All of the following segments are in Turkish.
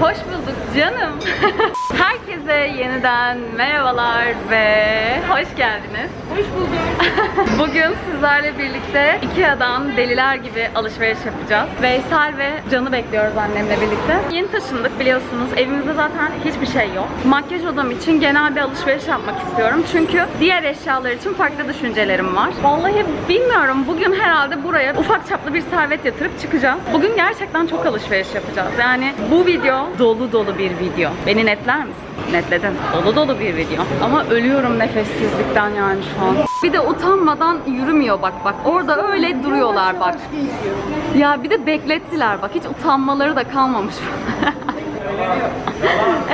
Hoş bulduk canım. Herkese yeniden merhabalar ve hoş geldiniz. Hoş bulduk. Bugün sizlerle birlikte Ikea'dan deliler gibi alışveriş yapacağız. Veysel ve Can'ı bekliyoruz annemle birlikte. Yeni taşındık biliyorsunuz. Evimizde zaten hiçbir şey yok. Makyaj odam için genel bir alışveriş yapmak istiyorum. Çünkü diğer eşyalar için farklı düşüncelerim var. Vallahi bilmiyorum. Bugün herhalde buraya ufak çaplı bir servet yatırıp çıkacağız. Bugün gerçekten çok alışveriş yapacağız. Yani bu video dolu dolu bir video. Beni netler misin? Netledin. Dolu dolu bir video. Ama ölüyorum nefessizlikten yani şu an. Bir de utanmadan yürümüyor bak bak. Orada öyle duruyorlar bak. Ya bir de beklettiler bak. Hiç utanmaları da kalmamış.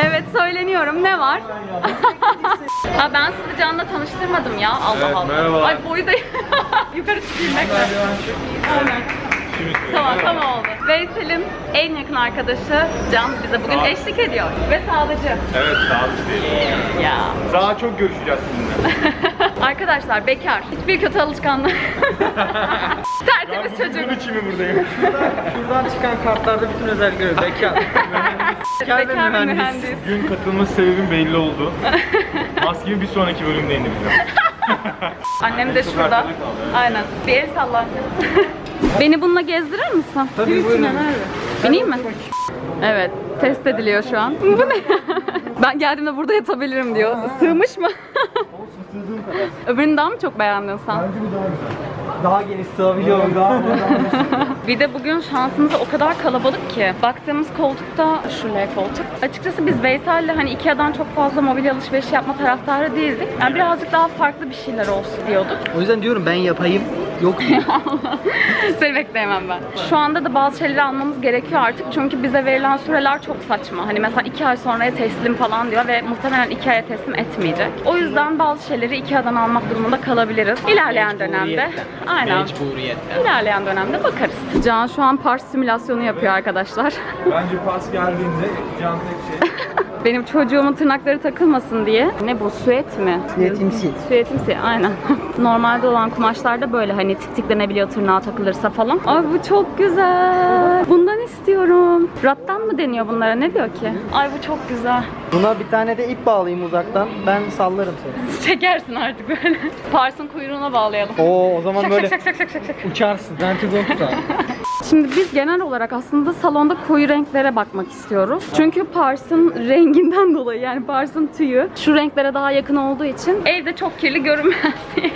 evet söyleniyorum. Ne var? ha ben sizi Can'la tanıştırmadım ya. Allah Evet, Allah. merhaba. Ay boyu da yukarı çıkayım bekle. Aynen. Tamam tamam oldu. Veysel'in en yakın arkadaşı Can bize bugün Sağ eşlik ediyor. Ve sağlıcı. Evet sağlıklı değil. Ya. Daha çok görüşeceğiz sizinle. Arkadaşlar bekar. Hiçbir kötü alışkanlığı. Tertemiz çocuk. Bunun için mi buradayım? Buradan çıkan kartlarda bütün özellikleri bekar. Bekar ve Bekar ve mühendis. mühendis. Gün katılma sebebim belli oldu. Maskemi bir sonraki bölümde indireceğim. Annem de Çok şurada. arkada kaldı, evet. Aynen. Bir el salla. Beni bununla gezdirir misin? Tabii buyurun. Bineyim mi? Evet. Test ediliyor şu an. Bu ne? ben geldiğimde burada yatabilirim diyor. Sığmış mı? Öbürünü daha mı çok beğendin sen? Daha geniş sığabiliyorum daha. Bir de bugün şansımız o kadar kalabalık ki. Baktığımız koltukta şu L koltuk. Açıkçası biz Veysel'le hani Ikea'dan çok fazla mobilya alışverişi yapma taraftarı değildik. Yani birazcık daha farklı bir şeyler olsun diyorduk. o yüzden diyorum ben yapayım. Yok diyor. Seni bekleyemem ben. Şu anda da bazı şeyleri almamız gerekiyor artık çünkü bize verilen süreler çok saçma. Hani mesela iki ay sonraya teslim falan diyor ve muhtemelen iki aya teslim etmeyecek. O yüzden bazı şeyleri Ikea'dan almak durumunda kalabiliriz. İlerleyen dönemde. Aynen. Mecburiyetten. İlerleyen dönemde bakarız. Can şu an Pars simülasyonu yapıyor arkadaşlar. Bence pas geldiğinde can tek şey. Benim çocuğumun tırnakları takılmasın diye. Ne bu süet mi? Süetimsi. Süetimsi aynen. Normalde olan kumaşlarda böyle hani tik tiklenebiliyor tırnağa takılırsa falan. Ay bu çok güzel. Bundan istiyorum. Rattan mı deniyor bunlara? Ne diyor ki? Ay bu çok güzel. Buna bir tane de ip bağlayayım uzaktan. Ben sallarım seni. Çekersin artık böyle. Pars'ın kuyruğuna bağlayalım. Oo o zaman Şak böyle şak şak şak şak şak. uçarsın. Ventigon tutar. Şimdi biz genel olarak aslında salonda koyu renklere bakmak istiyoruz. Çünkü Pars'ın renginden dolayı yani Pars'ın tüyü şu renklere daha yakın olduğu için evde çok kirli görünmez diye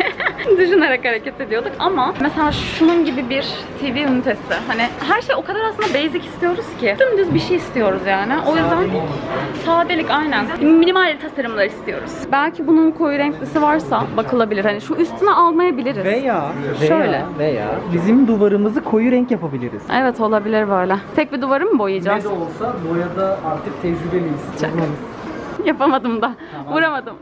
düşünerek hareket ediyorduk. Ama mesela şunun gibi bir TV ünitesi. Hani her şey o kadar aslında basic istiyoruz ki. Dümdüz bir şey istiyoruz yani. O yüzden sadelik aynen. Minimal tasarımlar istiyoruz. Belki bunun koyu renklisi varsa bakılabilir. Hani şu üstüne almayabiliriz. Veya, Şöyle. veya, veya bizim duvarımızı koyu renk yapabiliriz. Evet olabilir böyle. Tek bir duvarı mı boyayacağız? Ne de olsa boyada artık tecrübeliyiz. Uzmanız. Yapamadım da. Vuramadım.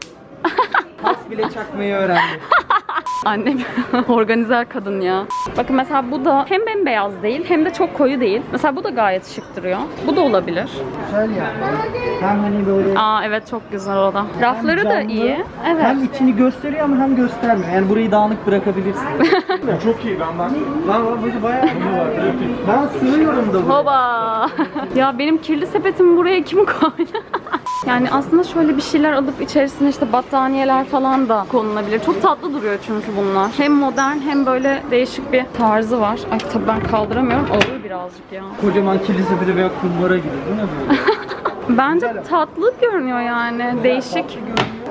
Pas bile çakmayı öğrendi. Annem organizer kadın ya. Bakın mesela bu da hem bembeyaz değil hem de çok koyu değil. Mesela bu da gayet şık duruyor. Bu da olabilir. Güzel ya. Hem hani böyle Aa evet çok güzel o da. Rafları da canlı, iyi. Evet. Hem içini gösteriyor ama hem göstermiyor. Yani burayı dağınık bırakabilirsin. Çok iyi ben bak. Lan lan böyle bayağı Ben sığıyorum da buraya. Hoba. ya benim kirli sepetimi buraya kim koydu? Yani aslında şöyle bir şeyler alıp içerisine işte battaniyeler falan da konulabilir. Çok tatlı duruyor çünkü bunlar. Hem modern hem böyle değişik bir tarzı var. Ay tabii ben kaldıramıyorum. Ağır birazcık ya. Kocaman kilise biri veya kumbara gibi. Ne böyle? Bence tatlı görünüyor yani. Değişik.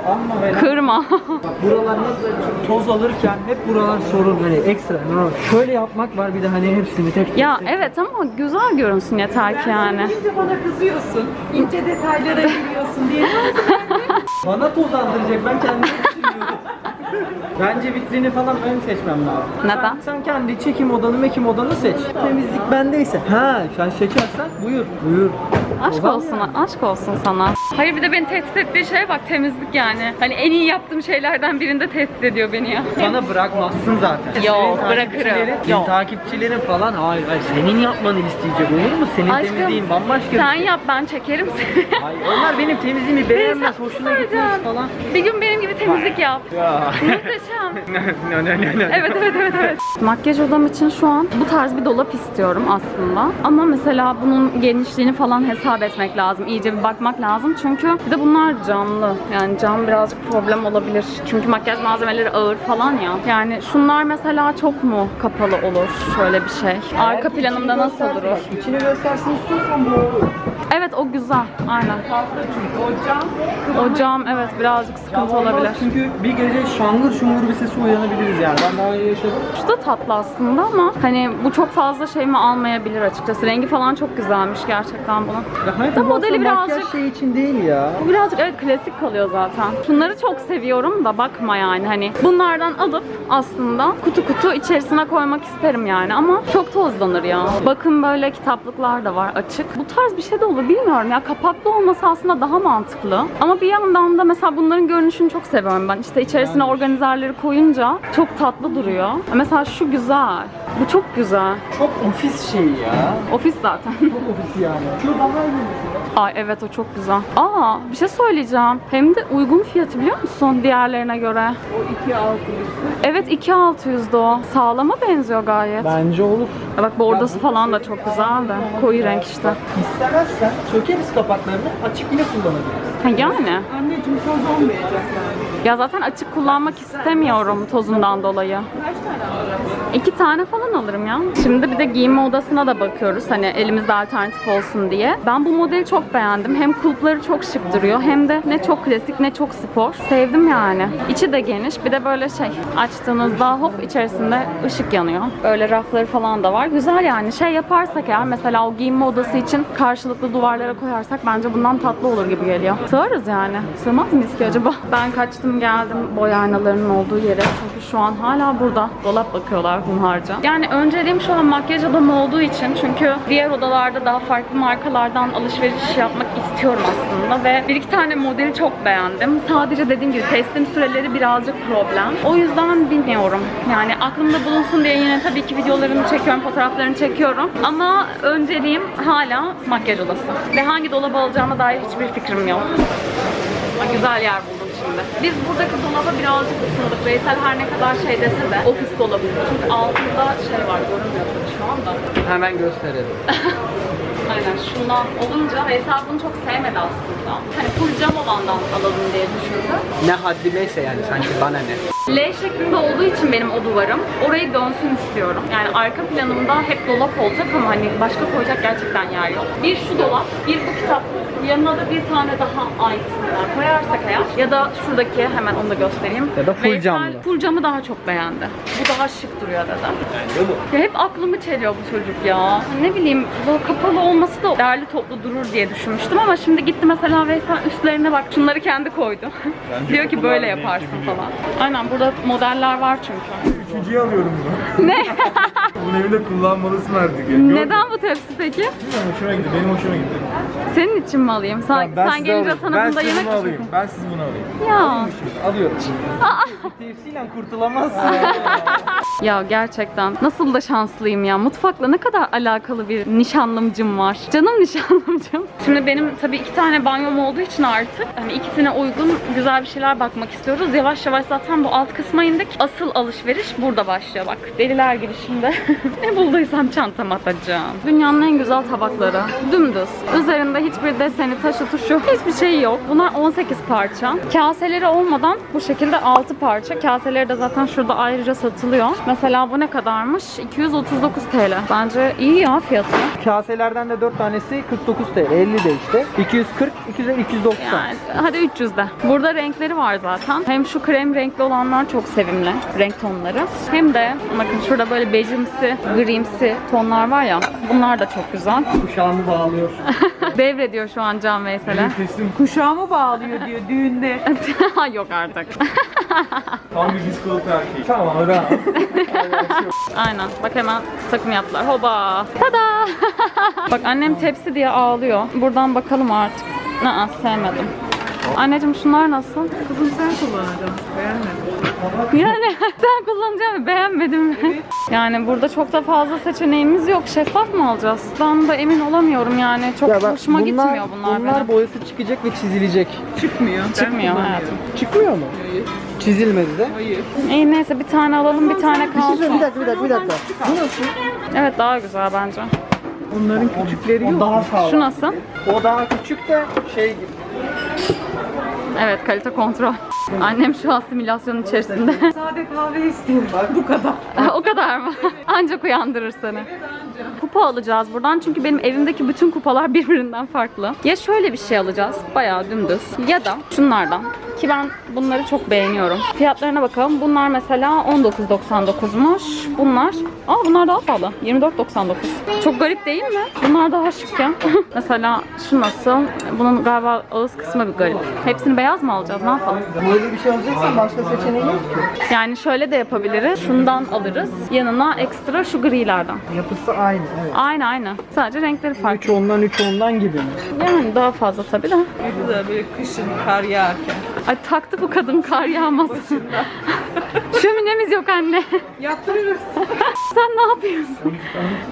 Amma ve Kırma. Bak buralar nasıl toz alırken hep buralar sorun hani ekstra. No, Şöyle yapmak var bir de hani hepsini tek ya evet ama güzel görünsün yeter ki yani. İnce bana kızıyorsun. İnce detaylara giriyorsun diye. Bana toz aldıracak ben kendimi. Bence vitrini falan ön seçmem lazım. Neden? Sen, sen kendi çekim odanı, mekim odanı seç. Temizlik bendeyse. Ha, sen seçersen buyur. Buyur. Aşk Ozan olsun, ya. aşk olsun sana. Hayır bir de beni tehdit ettiği şeye bak temizlik yani. Hani en iyi yaptığım şeylerden birinde tehdit ediyor beni ya. Bana bırakmazsın zaten. Yok, Senin bırakırım. takipçilerin- Yok. Senin takipçilerin falan hayır hayır senin yapmanı isteyecek olur mu? Senin temizliğin bambaşka bir Sen şey. yap ben çekerim seni. Hayır, onlar benim temizliğimi beğenmez, hoşuna gitmez falan. Bir gün benim gibi temizlik yap. Ya Muhteşem. Evet evet evet evet. Makyaj odam için şu an bu tarz bir dolap istiyorum aslında. Ama mesela bunun genişliğini falan hesap etmek lazım. İyice bir bakmak lazım. Çünkü bir de bunlar camlı. Yani cam birazcık problem olabilir. Çünkü makyaj malzemeleri ağır falan ya. Yani şunlar mesela çok mu kapalı olur şöyle bir şey? Arka planımda nasıl durur? İçini göstersin istiyorsan bu olur. Evet o güzel. Aynen. Çünkü o cam O cam evet birazcık sıkıntı olabilir. Çünkü bir gece şangır şungur bir sesi uyanabiliriz yani. Ben daha önce yaşadım. Şu da tatlı aslında ama hani bu çok fazla şeyimi almayabilir açıkçası. Rengi falan çok güzelmiş gerçekten bunun. Ya hayır, Da modeli birazcık- şey için değil ya. Bu birazcık evet klasik kalıyor zaten. Şunları çok seviyorum da bakma yani hani bunlardan alıp aslında kutu kutu içerisine koymak isterim yani ama çok tozlanır ya. Bakın böyle kitaplıklar da var açık. Bu tarz bir şey de olur bilmiyorum ya kapaklı olması aslında daha mantıklı. Ama bir yandan da mesela bunların görünüşünü çok seviyorum ben. İşte içerisine organizerleri koyunca çok tatlı duruyor. Mesela şu güzel. Bu çok güzel. Çok ofis şeyi ya. Ofis zaten. Çok ofis yani. Şu daha iyi. Ay evet o çok güzel. Aa bir şey söyleyeceğim. Hem de uygun fiyatı biliyor musun diğerlerine göre? O iki altı Evet 2600'de o. Sağlama benziyor gayet. Bence olur. Ya Bak bordası falan da çok güzel de. Koyu renk işte. İstemezsen sökeriz kapaklarını açık yine kullanabiliriz. Ha yani. Anneciğim toz olmayacak yani. Ya zaten açık kullanmak istemiyorum tozundan dolayı. Kaç tane alacaksın? İki tane falan alırım ya. Şimdi bir de giyinme odasına da bakıyoruz. Hani elimizde alternatif olsun diye. Ben bu modeli çok beğendim. Hem kulpları çok şık duruyor. Hem de ne çok klasik ne çok spor. Sevdim yani. İçi de geniş. Bir de böyle şey açtığınızda hop içerisinde ışık yanıyor. Böyle rafları falan da var. Güzel yani. Şey yaparsak eğer mesela o giyinme odası için karşılıklı duvarlara koyarsak bence bundan tatlı olur gibi geliyor. Sığarız yani. Sığmaz mıyız ki acaba? Ben kaçtım geldim boy aynalarının olduğu yere. Çünkü şu an hala burada dolap bakıyorlar hunharca. Yani önceliğim şu an makyaj odamı olduğu için çünkü diğer odalarda daha farklı markalardan alışveriş yapmak istiyorum aslında ve bir iki tane modeli çok beğendim. Sadece dediğim gibi teslim süreleri birazcık problem. O yüzden bilmiyorum. Yani aklımda bulunsun diye yine tabii ki videolarını çekiyorum, fotoğraflarını çekiyorum. Ama önceliğim hala makyaj odası. Ve hangi dolabı alacağıma dair hiçbir fikrim yok. Güzel yer buldum şimdi. Biz buradaki dolaba birazcık ısındık. Veysel her ne kadar şey dese de ofis dolabı. Çünkü altında şey var görünmüyor tabii şu anda. Hemen gösterelim. Aynen şundan olunca Veysel bunu çok sevmedi aslında. Hani full cam olandan alalım diye düşündü. Ne haddimeyse yani sanki bana ne. L şeklinde olduğu için benim o duvarım orayı dönsün istiyorum. Yani arka planımda hep dolap olacak ama hani başka koyacak gerçekten yer yok. Bir şu dolap, bir bu kitap. Yanına da bir tane daha aynısından koyarsak eğer ya da şuradaki hemen onu da göstereyim. Ya da full Veysel camlı. Full camı daha çok beğendi. Bu daha şık duruyor dedi. Bence bu. Ya hep aklımı çeliyor bu çocuk ya. Ne bileyim böyle kapalı olması da derli toplu durur diye düşünmüştüm ama şimdi gitti mesela Veysel üstlerine bak şunları kendi koydu. Diyor ki böyle yaparsın falan. Aynen burada modeller var çünkü. Üçüncüye alıyorum bunu. ne? Bunu evde kullanmalısın artık. ya. Neden bu tepsi peki? Bilmiyorum, hoşuma gitti. Benim hoşuma gitti. Senin için mi alayım? Sen, Tamam, ben sen size gelince alayım. sana ben bunda size yemek bunu alayım. Ben siz bunu alayım. Ya. Alıyorum. Tepsiyle kurtulamazsın. Ya gerçekten nasıl da şanslıyım ya. Mutfakla ne kadar alakalı bir nişanlımcım var. Canım nişanlımcım. Şimdi benim tabii iki tane banyom olduğu için artık hani ikisine uygun güzel bir şeyler bakmak istiyoruz. Yavaş yavaş zaten bu alt kısma indik. Asıl alışveriş burada başlıyor bak. Deliler girişinde. ne bulduysam çantama atacağım. Dünyanın en güzel tabakları. Dümdüz. Üzerinde hiçbir deseni, taşı, tuşu hiçbir şey yok. Bunlar 18 parça. Kaseleri olmadan bu şekilde 6 parça. Kaseleri de zaten şurada ayrıca satılıyor. Mesela bu ne kadarmış? 239 TL. Bence iyi ya fiyatı. Kaselerden de 4 tanesi 49 TL. 50 de işte. 240, 250, 290. Yani hadi 300 de. Burada renkleri var zaten. Hem şu krem renkli olanlar çok sevimli. Renk tonları. Hem de bakın şurada böyle bejimsi, grimsi tonlar var ya. Bunlar da çok güzel. Kuşağımı bağlıyor. Devrediyor şu an Can Veysel'e. Teslim Kuşağımı bağlıyor diyor düğünde. Yok artık. tam bir diskoluk erkeği. Tamam rahat. Aynen. Bak hemen takım yaptılar. Hoba. Tada. Bak annem tepsi diye ağlıyor. Buradan bakalım artık. Aa, sevmedim. Anneciğim şunlar nasıl? Kızım sen kullanacaksın. Beğenmedim. Yani sen kullanacağım beğenmedim? Yani burada çok da fazla seçeneğimiz yok. Şeffaf mı alacağız? Ben de emin olamıyorum yani. Çok Ya bak, hoşuma gitmiyor bunlar, Bunlar benim. boyası çıkacak ve çizilecek. Çıkmıyor. Ben Çıkmıyor hayatım. Çıkmıyor mu? Hayır. Çizilmedi de. Hayır. İyi neyse bir tane alalım bir tane Bir şey kalsın. bir dakika, bir dakika, bir dakika. Bu nasıl? Evet daha güzel bence. Onların küçükleri O yok. daha sağlam. Şu nasıl? O daha küçük de şey gibi. Evet kalite kontrol. Annem şu an simülasyonun içerisinde. Sade kahve istiyorum. Bu kadar. o kadar mı? Ancak uyandırır seni. Kupa alacağız buradan çünkü benim evimdeki bütün kupalar birbirinden farklı. Ya şöyle bir şey alacağız, bayağı dümdüz. Ya da şunlardan. Ki ben bunları çok beğeniyorum. Fiyatlarına bakalım. Bunlar mesela 19.99'muş. Bunlar, aa bunlar daha pahalı. 24.99. Çok garip değil mi? Bunlar daha şık ya. mesela şu nasıl? Bunun galiba ağız kısmı bir garip. Hepsini beyaz mı alacağız? Ne yapalım? Böyle bir şey alacaksan başka seçeneği yok ki. Yani şöyle de yapabiliriz. Şundan alırız. Yanına ekstra şu grilerden. Yapısı aynı, evet. Aynı aynı. Sadece renkleri Üç farklı. ondan, üç ondan gibi mi? Yani daha fazla tabii de. Bir de böyle kışın kar yağarken. Ay taktı bu kadın kar yağmasın. Şöminemiz yok anne. Yaptırırız. Sen ne yapıyorsun?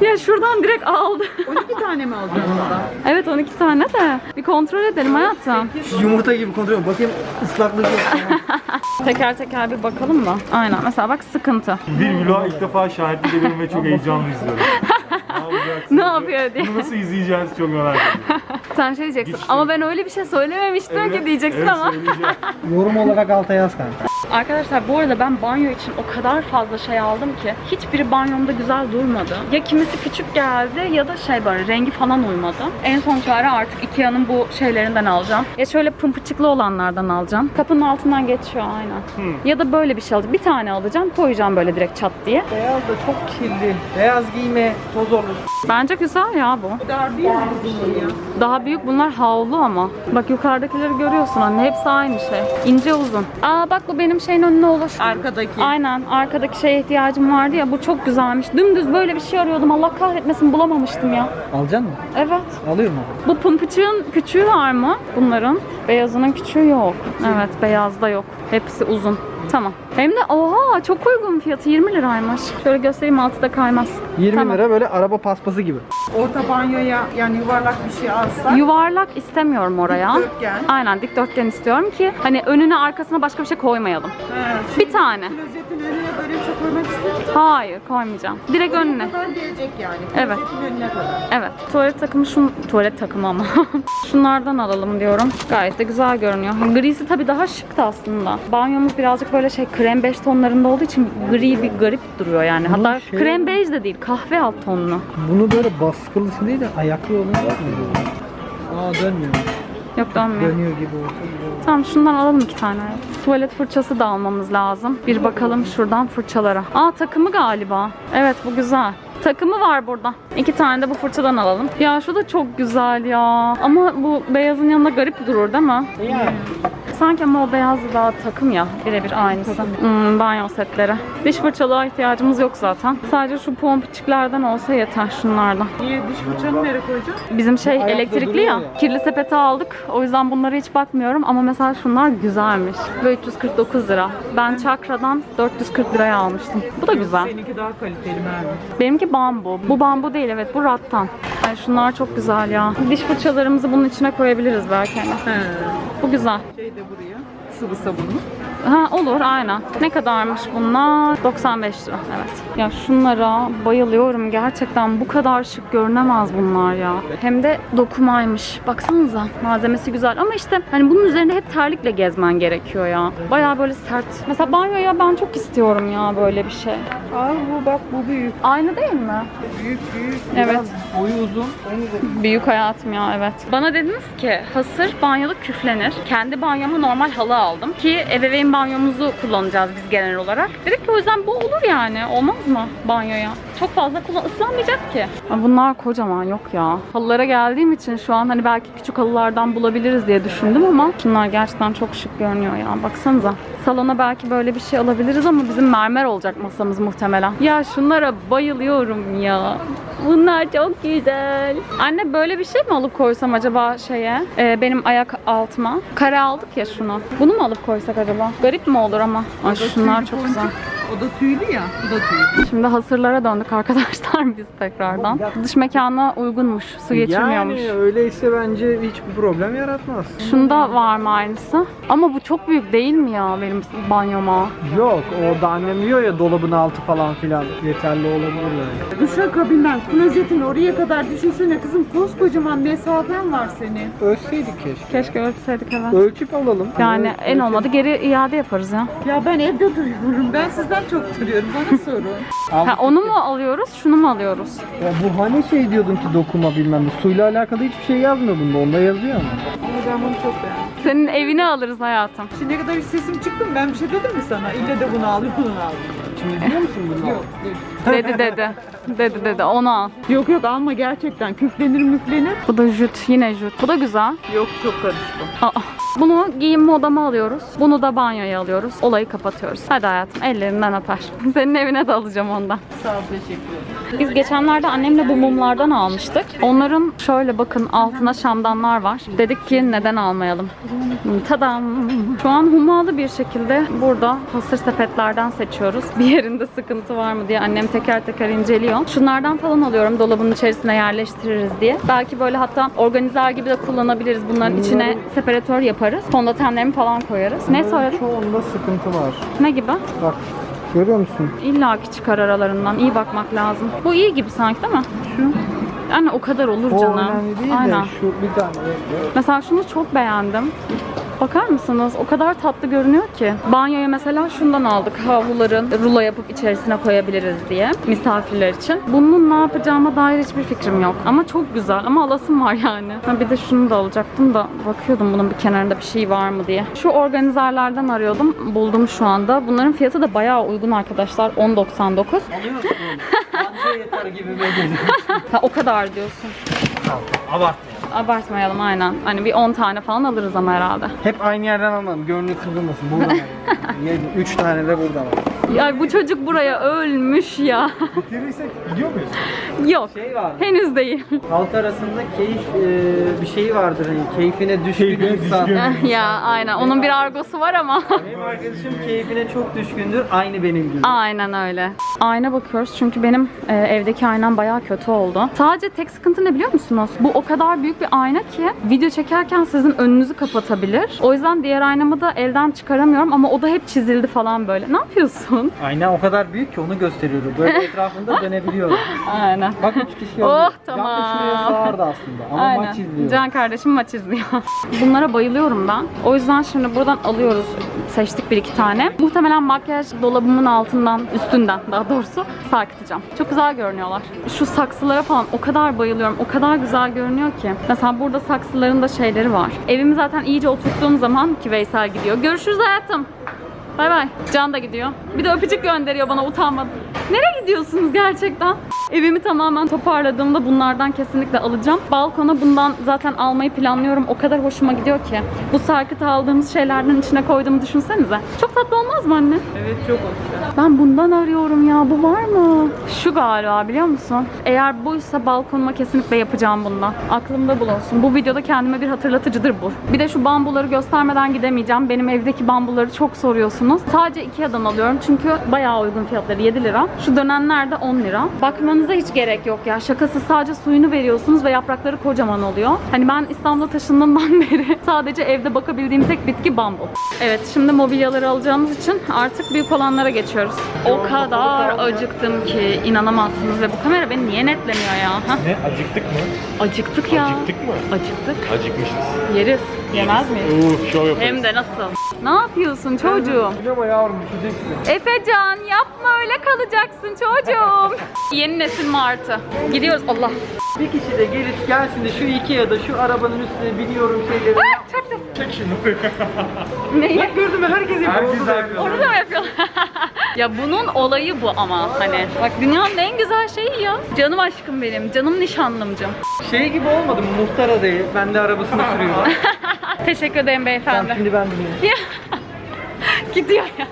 ya şuradan direkt aldı. 12 tane mi ondan? evet 12 tane de. Bir kontrol edelim hayatım. Yumurta gibi kontrol et. Bakayım ıslaklık yok. Teker teker bir bakalım mı? Aynen. Mesela bak sıkıntı. Bir vloga ilk defa şahitlik ediyorum ve çok heyecanlı izliyorum. Ne yapacaksınız? Ne yapıyor diye. Bunu nasıl izleyeceğiz çok merak ediyorum. Sen şey diyeceksin. Git Ama ben öyle bir şey söylememiştim ki diyeceksin evet, ama. Yorum olarak alta yaz kanka. Arkadaşlar bu arada ben banyo için o kadar fazla şey aldım ki hiçbiri banyomda güzel durmadı. Ya kimisi küçük geldi ya da şey böyle rengi falan uymadı. En son çare artık Ikea'nın bu şeylerinden alacağım. Ya şöyle pımpıçıklı olanlardan alacağım. Kapının altından geçiyor aynen. Ya da böyle bir şey alacağım. Bir tane alacağım koyacağım böyle direkt çat diye. Beyaz da çok kirli. Beyaz giyme toz olur. Bence güzel ya bu. Ya? Daha büyük bunlar havlu ama. Bak yukarıdakileri görüyorsun anne. Hepsi aynı şey. İnce uzun. Aa bak bu benim şeyin önüne olur. Arkadaki. Aynen arkadaki şeye ihtiyacım vardı ya bu çok güzelmiş. Dümdüz böyle bir şey arıyordum Allah kahretmesin bulamamıştım ya. Alacaksın mı? Evet. Alıyor mu? Bu pımpıçığın küçüğü var mı bunların? Beyazının küçüğü yok. Evet beyazda yok. Hepsi uzun. Tamam. Hem de oha çok uygun fiyatı 20 liraymış. Şöyle göstereyim altıda kaymaz. 20 Tamam. lira böyle araba paspası gibi. Orta banyoya yani yuvarlak bir şey alsak. Yuvarlak istemiyorum oraya. Dikdörtgen. Aynen dikdörtgen istiyorum ki hani önüne arkasına başka bir şey koymayalım. He, Bir tane. Klozetin önüne böyle bir şey koymak istedim. Hayır koymayacağım. Direkt önüne. Ne kadar gelecek yani? Evet. Klozetin önüne kadar. Evet. Tuvalet takımı şun tuvalet takımı ama. Şunlardan alalım diyorum. Gayet de güzel görünüyor. Grisi tabii daha şıktı aslında. Banyomuz birazcık böyle şey krem bej tonlarında olduğu için gri bir garip duruyor yani. Hatta şey- krem bej de değil, kahve alt tonlu. Bunu böyle baskılısı değil de ayaklı olunca yapmıyor. Aa dönmüyor. Yok dönmüyor. Dönüyor gibi oldu. Tamam şundan alalım iki tane. Tuvalet fırçası da almamız lazım. Bir bakalım şuradan fırçalara. Aa takımı galiba. Evet bu güzel. Takımı var burada. İki tane de bu fırçadan alalım. Ya şu da çok güzel ya. Ama bu beyazın yanında garip durur değil mi? Yani. Sanki ama o beyazı daha takım ya. Birebir aynısı. Hmm, banyo setleri. Diş fırçalığa ihtiyacımız yok zaten. Sadece şu pompçiklerden olsa yeter şunlardan. Niye diş fırçanı nereye koyacağım? Bizim şey Ayakta elektrikli ya. ya. Kirli sepete aldık. O yüzden bunlara hiç bakmıyorum. Ama mesela şunlar güzelmiş. Ve 349 lira. Ben Chakra'dan 440 liraya almıştım. Bu da güzel. Seninki daha kaliteli Merve. Benimki bambu. Bu bambu değil evet. Bu rattan. Ay şunlar çok güzel ya. Diş fırçalarımızı bunun içine koyabiliriz belki. He. Bu güzel. De buraya. Sıvı sabunu. Ha olur aynen. Ne kadarmış bunlar? 95 lira evet. Ya şunlara bayılıyorum gerçekten bu kadar şık görünemez bunlar ya. Hem de dokumaymış. Baksanıza malzemesi güzel ama işte hani bunun üzerinde hep terlikle gezmen gerekiyor ya. Bayağı böyle sert. Mesela banyoya ben çok istiyorum ya böyle bir şey. Aa bu bak bu büyük. Aynı değil mi? Büyük büyük. Evet. Boyu uzun. Büyük hayatım ya evet. Bana dediniz ki hasır banyoda küflenir. Kendi banyomu normal halı aldım ki ebeveyn banyomuzu kullanacağız biz genel olarak. Dedik ki o yüzden bu olur yani. Olmaz mı banyoya? çok fazla kullan ıslanmayacak ki. Bunlar kocaman yok ya. Halılara geldiğim için şu an hani belki küçük halılardan bulabiliriz diye düşündüm ama şunlar gerçekten çok şık görünüyor ya. Baksanıza. Salona belki böyle bir şey alabiliriz ama bizim mermer olacak masamız muhtemelen. Ya şunlara bayılıyorum ya. Bunlar çok güzel. Anne böyle bir şey mi alıp koysam acaba şeye? Ee, benim ayak altıma. Kare aldık ya şunu. Bunu mu alıp koysak acaba? Garip mi olur ama? Ay şunlar çok güzel. O da tüylü ya. Bu da tüylü. Şimdi hasırlara döndük arkadaşlar biz tekrardan. Dış mekana uygunmuş. Su geçirmiyormuş. Yani öyleyse bence hiçbir problem yaratmaz. Şunda var mı aynısı? Ama bu çok büyük değil mi ya benim banyoma? Yok orada annem diyor ya dolabın altı falan filan yeterli olabilir yani. Duşakabinden klozetin oraya kadar düşünsene kızım koskocaman mesafen var senin. Ölçseydik keşke. Keşke ölçseydik evet. Ölçüp alalım. Yani en olmadı geri iade yaparız ya. Ya ben evde duruyorum. Ben sizden çok duruyorum. Bana sorun. Ha, onu mu alıyoruz, şunu mu alıyoruz? Ya bu hani şey diyordun ki dokuma bilmem ne. Suyla alakalı hiçbir şey yazmıyor bunda. Onda yazıyor ama. Ama ben bunu çok beğendim. Senin evini alırız hayatım. Şimdiye kadar hiç sesim çıktı mı? Ben bir şey dedim mi sana? İlle de bunu al, bunu al. Şimdi diyor musun bunu? Yok, yok. Dedi dedi. Dedi dedi onu al. Yok yok alma gerçekten. Küflenir müflenir. Bu da jüt yine jüt. Bu da güzel. Yok çok karıştı. Aa, bunu giyinme odama alıyoruz. Bunu da banyoya alıyoruz. Olayı kapatıyoruz. Hadi hayatım ellerinden öper. Senin evine de alacağım ondan. Sağ ol teşekkür ederim. Biz geçenlerde annemle bu mumlardan almıştık. Onların şöyle bakın altına şamdanlar var. Dedik ki neden almayalım? Tadam! Şu an hummalı bir şekilde burada hasır sepetlerden seçiyoruz. Bir yerinde sıkıntı var mı diye annem teker teker inceliyor. Şunlardan falan alıyorum dolabın içerisine yerleştiririz diye. Belki böyle hatta organizer gibi de kullanabiliriz. Bunların içine separatör yaparız. Fondötenlerimi falan koyarız. Ne söyledin? Çoğunda sıkıntı var. Ne gibi? Bak görüyor musun? İlla ki çıkar aralarından. İyi bakmak lazım. Bu iyi gibi sanki değil mi? Şu. Yani o kadar olur O canım. önemli değil Aynen. de şu bir tane. Mesela şunu çok beğendim. Bakar mısınız? O kadar tatlı görünüyor ki. Banyoya mesela şundan aldık. Havluların rulo yapıp içerisine koyabiliriz diye. Misafirler için. Bunun ne yapacağıma dair hiçbir fikrim yok. Ama çok güzel. Ama alasım var yani. Ha bir de şunu da alacaktım da bakıyordum bunun bir kenarında bir şey var mı diye. Şu organizerlerden arıyordum. Buldum şu anda. Bunların fiyatı da bayağı uygun arkadaşlar. 10.99. Yeter gibi Ha o kadar diyorsun. Abart. Abartmayalım aynen. Hani bir 10 tane falan alırız ama herhalde. Hep aynı yerden almam. Gönlü kırılmasın. Burada var. yani. Üç tane de burada var. Ya bu çocuk buraya ölmüş ya. Bitirirsek gidiyor muyuz? Yok. Şey var. Henüz değil. Halk arasında keyif e, bir şeyi vardır hani keyfine düşkün Keyfine insan. düşkün. ya aynen. Onun bir argosu var ama. Benim arkadaşım keyfine çok düşkündür. Aynı benim gibi. Aynen öyle. Ayna bakıyoruz çünkü benim e, evdeki aynam bayağı kötü oldu. Sadece tek sıkıntı ne biliyor musunuz? Bu o kadar büyük bir ayna ki video çekerken sizin önünüzü kapatabilir. O yüzden diğer aynamı da elden çıkaramıyorum ama o da hep çizildi falan böyle. Ne yapıyorsun? Ayna o kadar büyük ki onu gösteriyordu. Böyle etrafında dönebiliyor. Aynen. Bak üç kişi Oh, oldu. tamam. Cam da şuraya sığardı aslında. Ama Aynen. maç izliyor. Can kardeşim maç izliyor. Bunlara bayılıyorum ben. O yüzden şimdi buradan alıyoruz. Seçtik bir iki tane. Muhtemelen makyaj dolabımın altından, üstünden daha doğrusu sarkıtacağım. Çok güzel görünüyorlar. Şu saksılara falan o kadar bayılıyorum. O kadar güzel görünüyor ki. Mesela burada saksıların da şeyleri var. Evimi zaten iyice oturttuğum zaman ki Veysel gidiyor. Görüşürüz hayatım. Bay bay. Can da gidiyor. Bir de öpücük gönderiyor bana utanmadan. Nereye gidiyorsunuz gerçekten? Evimi tamamen toparladığımda bunlardan kesinlikle alacağım. Balkona bundan zaten almayı planlıyorum. O kadar hoşuma gidiyor ki. Bu sarkıt aldığımız şeylerden içine koyduğumu düşünsenize. Çok tatlı olmaz mı anne? Evet çok hoş. Ben bundan arıyorum ya. Bu var mı? Şu galiba biliyor musun? Eğer buysa balkonuma kesinlikle yapacağım bundan. Aklımda bulunsun. Bu videoda kendime bir hatırlatıcıdır bu. Bir de şu bambuları göstermeden gidemeyeceğim. Benim evdeki bambuları çok soruyorsunuz. Sadece Ikea'dan alıyorum çünkü bayağı uygun fiyatları 7 lira. Şu dönenler de 10 lira. Bakmanıza hiç gerek yok ya. Şakası sadece suyunu veriyorsunuz ve yaprakları kocaman oluyor. Hani ben İstanbul'a taşındığımdan beri sadece evde bakabildiğim tek bitki bambu. Evet şimdi mobilyaları alacağımız için artık büyük olanlara geçiyoruz. O kadar acıktım ki inanamazsınız ve bu kamera beni niye netlemiyor ya? Ne acıktık mı? acıktık ya. Acıktık mı? Acıktık. Acıkmışız. Yeriz. Yemez miyiz? Uuu şov yaparız. Hem de nasıl? Ne yapıyorsun çocuğum? Ama yavrum düşeceksin. Efecan yapma öyle kalacaksın çocuğum. Yeni nesil martı. Gidiyoruz Allah. Bir kişi de gelip gelsin de şu iki ya da şu arabanın üstüne biniyorum şeyleri. Çek şunu. Neyi? Bak gördün mü herkes yapıyor. Herkes onu da yapıyor. Onu da mı yapıyorlar? ya bunun olayı bu ama hani. Bak dünyanın en güzel şeyi ya. Canım aşkım benim. Canım nişanlımcım. Şey gibi olmadı mı? Muhtar adayı. Ben de arabasını sürüyorum. Teşekkür ederim beyefendi. şimdi ben biniyorum. Ya. Gidiyor ya.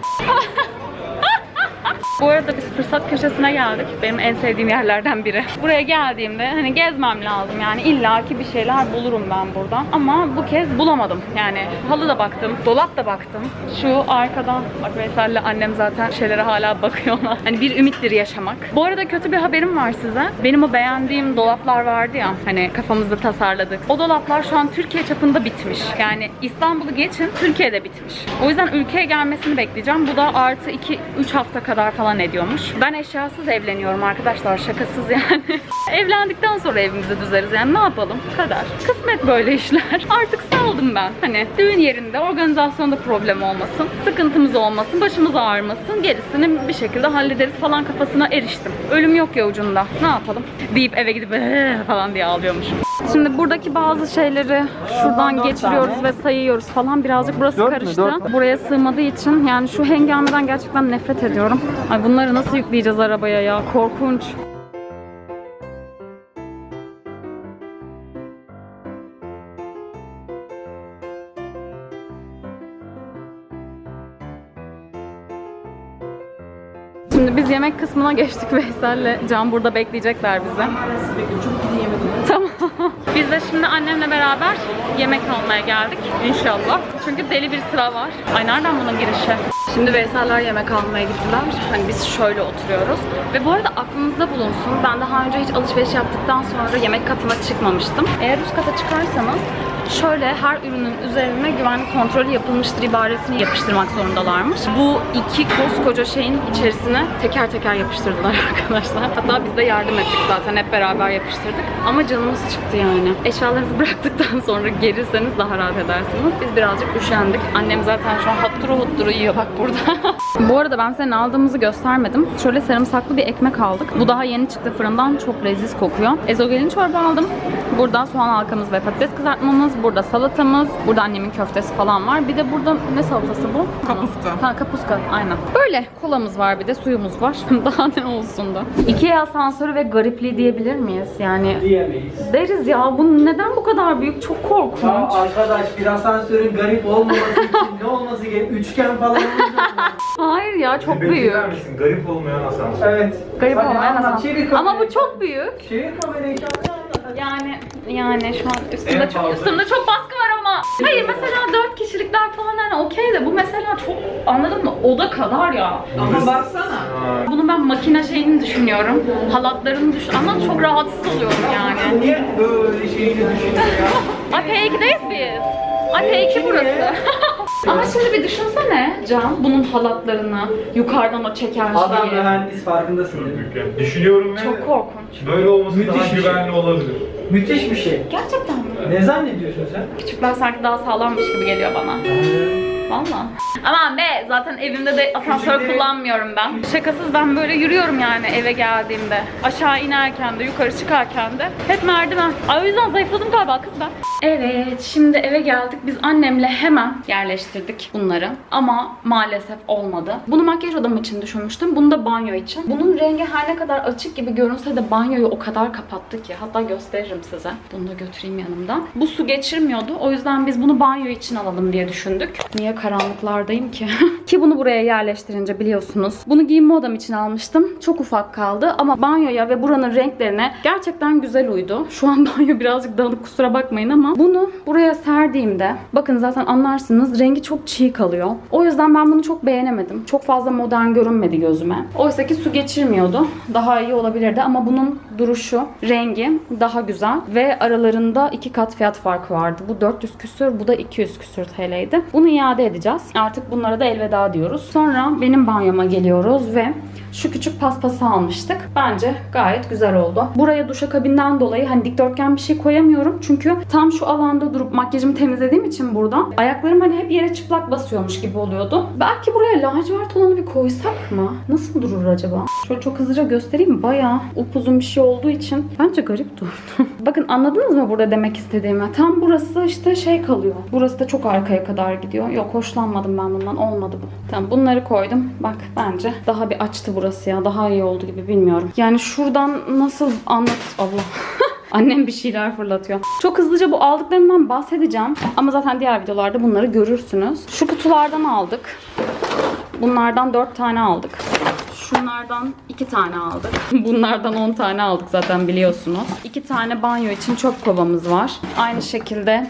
Bu arada biz fırsat köşesine geldik. Benim en sevdiğim yerlerden biri. Buraya geldiğimde hani gezmem lazım yani illaki bir şeyler bulurum ben buradan. Ama bu kez bulamadım. Yani halı da baktım, dolap da baktım. Şu arkadan bak Veysel'le annem zaten şeylere hala bakıyorlar. Hani bir ümittir yaşamak. Bu arada kötü bir haberim var size. Benim o beğendiğim dolaplar vardı ya hani kafamızda tasarladık. O dolaplar şu an Türkiye çapında bitmiş. Yani İstanbul'u geçin Türkiye'de bitmiş. O yüzden ülkeye gelmesini bekleyeceğim. Bu da artı 2-3 hafta kadar falan ediyormuş. Ben eşyasız evleniyorum arkadaşlar şakasız yani. Evlendikten sonra evimizi düzeriz yani ne yapalım? Kader. Kısmet böyle işler. Artık saldım ben. Hani düğün yerinde organizasyonda problem olmasın. Sıkıntımız olmasın. Başımız ağrımasın. Gerisini bir şekilde hallederiz falan kafasına eriştim. Ölüm yok ya ucunda. Ne yapalım? Deyip eve gidip "Ee" falan diye ağlıyormuşum. Şimdi buradaki bazı şeyleri şuradan geçiriyoruz ve sayıyoruz falan. Birazcık burası karıştı. Buraya sığmadığı için yani şu hengameden gerçekten nefret ediyorum. Ay bunları nasıl yükleyeceğiz arabaya ya? Korkunç. Yemek kısmına geçtik Veysel'le. Can burada bekleyecekler bizi. Tamam. Biz de şimdi annemle beraber yemek almaya geldik inşallah. Çünkü deli bir sıra var. Ay nereden bunun girişi? Şimdi Veysel'ler yemek almaya gittiler. Hani biz şöyle oturuyoruz. Ve bu arada aklınızda bulunsun. Ben daha önce hiç alışveriş yaptıktan sonra yemek katına çıkmamıştım. Eğer üst kata çıkarsanız şöyle her ürünün üzerine güvenlik kontrolü yapılmıştır ibaresini yapıştırmak zorundalarmış. Bu iki koskoca şeyin içerisine teker teker yapıştırdılar arkadaşlar. Hatta biz de yardım ettik zaten hep beraber yapıştırdık. Ama canımız çıktı yani. Eşyalarınızı bıraktıktan sonra gelirseniz daha rahat edersiniz. Biz birazcık üşendik. Annem zaten şu an hotturu hotturu yiyor bak burada. Bu arada ben senin aldığımızı göstermedim. Şöyle sarımsaklı bir ekmek aldık. Bu daha yeni çıktı fırından. Çok leziz kokuyor. Ezogelin çorba aldım. Burada soğan halkamız ve patates kızartmamız. Burada salatamız. Burada annemin köftesi falan var. Bir de burada ne salatası bu? Kapuska. Ha kapuska aynen. Böyle kolamız var bir de suyumuz var. Daha ne olsun da. Ikea asansörü ve garipliği diyebilir miyiz? Yani Diyemeyiz. deriz ya bu neden bu kadar büyük? Çok Ya korkunç. arkadaş bir asansörün garip olmaması için ne olması gerekiyor? Üçgen falan? Hayır ya çok Belirtiler büyük. misin? Garip olmayan asansör. Evet. Garip Hadi olmayan anlat, asansör. çevir Ama bu çok büyük. Çevir kamerayı. Yani yani şu an üstümde çok üstümde çok baskı var ama. Hayır mesela dört kişilikler falan hani okey de bu mesela çok anladın mı? Oda kadar ya. Ama baksana. Bunu ben makine şeyini düşünüyorum. Halatlarını düşün ama çok rahatsız oluyorum yani. Niye böyle şeyini düşünüyor ya? Ay P2'deyiz biz. Ay P2 burası. Ama şimdi bir düşünsene Can bunun halatlarını yukarıdan o Adam şeyi. mühendis farkındasın değil mi? yani düşünüyorum ve Çok korkunç. böyle olması Müthiş daha bir şey. güvenli olabilir. Müthiş bir şey. Gerçekten mi? Ne zannediyorsun sen? Küçükler sanki daha sağlammış gibi geliyor bana. Valla. Aman be zaten evimde de asansör kullanmıyorum ben. Şakasız ben böyle yürüyorum yani eve geldiğimde. Aşağı inerken de yukarı çıkarken de hep merdiven. Ay o yüzden zayıfladım galiba kız ben. Evet şimdi eve geldik. Biz annemle hemen yerleştirdik bunları. Ama maalesef olmadı. Bunu makyaj odam için düşünmüştüm. Bunu da banyo için. Bunun rengi her ne kadar açık gibi görünse de banyoyu o kadar kapattı ki. Hatta gösteririm size. Bunu da götüreyim yanımda. Bu su geçirmiyordu. O yüzden biz bunu banyo için alalım diye düşündük. Niye karanlıklardayım ki? ki bunu buraya yerleştirince biliyorsunuz. Bunu giyinme odam için almıştım. Çok ufak kaldı ama banyoya ve buranın renklerine gerçekten güzel uydu. Şu an banyo birazcık dağınık kusura bakmayın ama bunu buraya serdiğimde bakın zaten anlarsınız rengi çok çiğ kalıyor. O yüzden ben bunu çok beğenemedim. Çok fazla modern görünmedi gözüme. Oysa ki su geçirmiyordu. Daha iyi olabilirdi ama bunun duruşu, rengi daha güzel ve aralarında iki kat fiyat farkı vardı. Bu 400 küsür, bu da 200 küsür TL'ydi. Bunu iade edeceğiz. Artık bunlara da elveda diyoruz. Sonra benim banyoma geliyoruz ve şu küçük paspası almıştık. Bence gayet güzel oldu. Buraya duşakabinden dolayı hani dikdörtgen bir şey koyamıyorum. Çünkü tam şu alanda durup makyajımı temizlediğim için burada ayaklarım hani hep yere çıplak basıyormuş gibi oluyordu. Belki buraya lacivert olanı bir koysak mı? Nasıl durur acaba? Şöyle çok hızlıca göstereyim mi? Bayağı upuzun bir şey olduğu için bence garip durdu. Bakın anladınız mı burada demek istediğimi? Tam burası işte şey kalıyor. Burası da çok arkaya kadar gidiyor. Yok hoşlanmadım ben bundan. Olmadı bu. Tamam bunları koydum. Bak bence daha bir açtı burası ya. Daha iyi oldu gibi bilmiyorum. Yani şuradan nasıl anlat... Allah. Annem bir şeyler fırlatıyor. Çok hızlıca bu aldıklarımdan bahsedeceğim. Ama zaten diğer videolarda bunları görürsünüz. Şu kutulardan aldık. Bunlardan 4 tane aldık. Şunlardan 2 tane aldık. Bunlardan 10 tane aldık zaten biliyorsunuz. 2 tane banyo için çöp kovamız var. Aynı şekilde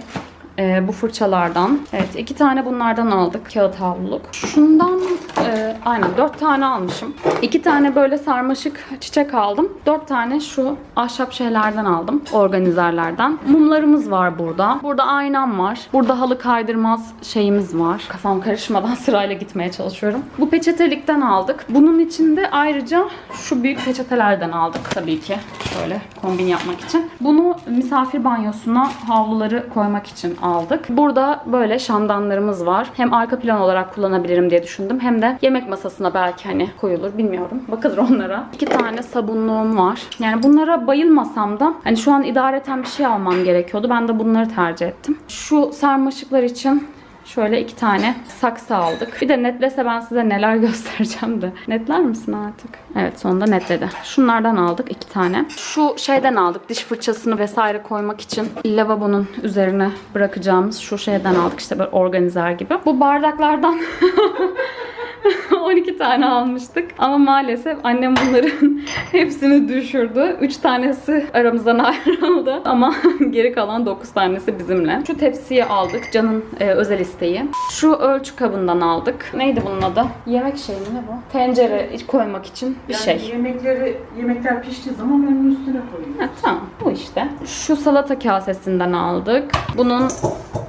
e, bu fırçalardan. Evet iki tane bunlardan aldık. Kağıt havluluk. Şundan e, aynen dört tane almışım. İki tane böyle sarmaşık çiçek aldım. Dört tane şu ahşap şeylerden aldım. Organizerlerden. Mumlarımız var burada. Burada aynam var. Burada halı kaydırmaz şeyimiz var. Kafam karışmadan sırayla gitmeye çalışıyorum. Bu peçetelikten aldık. Bunun içinde ayrıca şu büyük peçetelerden aldık tabii ki. Şöyle kombin yapmak için. Bunu misafir banyosuna havluları koymak için aldık. Burada böyle şamdanlarımız var. Hem arka plan olarak kullanabilirim diye düşündüm. Hem de yemek masasına belki hani koyulur bilmiyorum. Bakılır onlara. İki tane sabunluğum var. Yani bunlara bayılmasam da hani şu an idareten bir şey almam gerekiyordu. Ben de bunları tercih ettim. Şu sarmaşıklar için Şöyle iki tane saksı aldık. Bir de netlese ben size neler göstereceğim de. Netler misin artık? Evet sonunda netledi. Şunlardan aldık iki tane. Şu şeyden aldık diş fırçasını vesaire koymak için lavabonun üzerine bırakacağımız şu şeyden aldık işte böyle organizer gibi. Bu bardaklardan 12 tane almıştık. Ama maalesef annem bunların hepsini düşürdü. 3 tanesi aramızdan ayrıldı. Ama geri kalan 9 tanesi bizimle. Şu tepsiyi aldık. Can'ın e, özel isteği. Şu ölçü kabından aldık. Neydi bunun adı? Yemek şeyi mi ne bu? Tencere koymak için bir şey. Yemekleri, yemekler piştiği zaman önün üstüne koyuyor. Ha, tamam bu işte. Şu salata kasesinden aldık. Bunun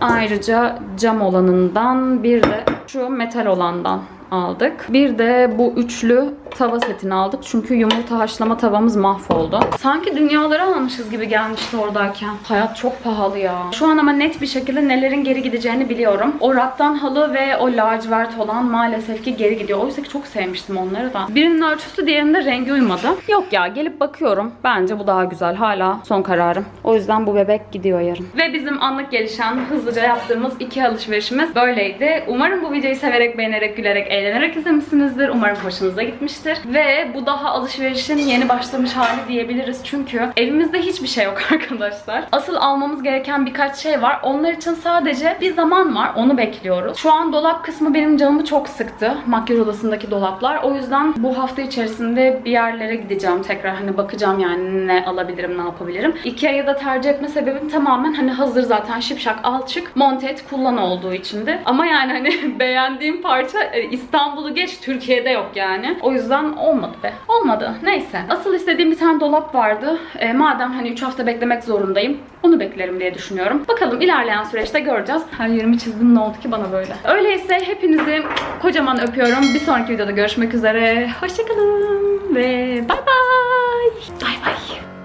ayrıca cam olanından bir de şu metal olandan aldık. Bir de bu üçlü tava setini aldık. Çünkü yumurta haşlama tavamız mahvoldu. Sanki dünyaları almışız gibi gelmişti oradayken. Hayat çok pahalı ya. Şu an ama net bir şekilde nelerin geri gideceğini biliyorum. O rattan halı ve o lacivert olan maalesef ki geri gidiyor. Oysa ki çok sevmiştim onları da. Birinin ölçüsü diğerinde rengi uymadı. Yok ya gelip bakıyorum. Bence bu daha güzel. Hala son kararım. O yüzden bu bebek gidiyor yarın. Ve bizim anlık gelişen, hızlıca yaptığımız iki alışverişimiz böyleydi. Umarım bu videoyu severek, beğenerek, gülerek, eğlenerek izlemişsinizdir. Umarım hoşunuza gitmiştir. Ve bu daha alışverişin yeni başlamış hali diyebiliriz. Çünkü evimizde hiçbir şey yok arkadaşlar. Asıl almamız gereken birkaç şey var. Onlar için sadece bir zaman var. Onu bekliyoruz. Şu an dolap kısmı benim canımı çok sıktı. Makyaj odasındaki dolaplar. O yüzden bu hafta içerisinde bir yerlere gideceğim. Tekrar hani bakacağım yani ne alabilirim, ne yapabilirim. Ikea'yı da tercih etme sebebim tamamen hani hazır zaten şipşak al çık monte et kullan olduğu içindi. Ama yani hani beğendiğim parça e, İstanbul'u geç Türkiye'de yok yani. O yüzden olmadı be. Olmadı. Neyse. Asıl istediğim bir tane dolap vardı. E, madem hani 3 hafta beklemek zorundayım. Onu beklerim diye düşünüyorum. Bakalım ilerleyen süreçte göreceğiz. Her yerimi çizdim ne oldu ki bana böyle. Öyleyse hepinizi kocaman öpüyorum. Bir sonraki videoda görüşmek üzere. Hoşçakalın ve bay bay. Bay bay.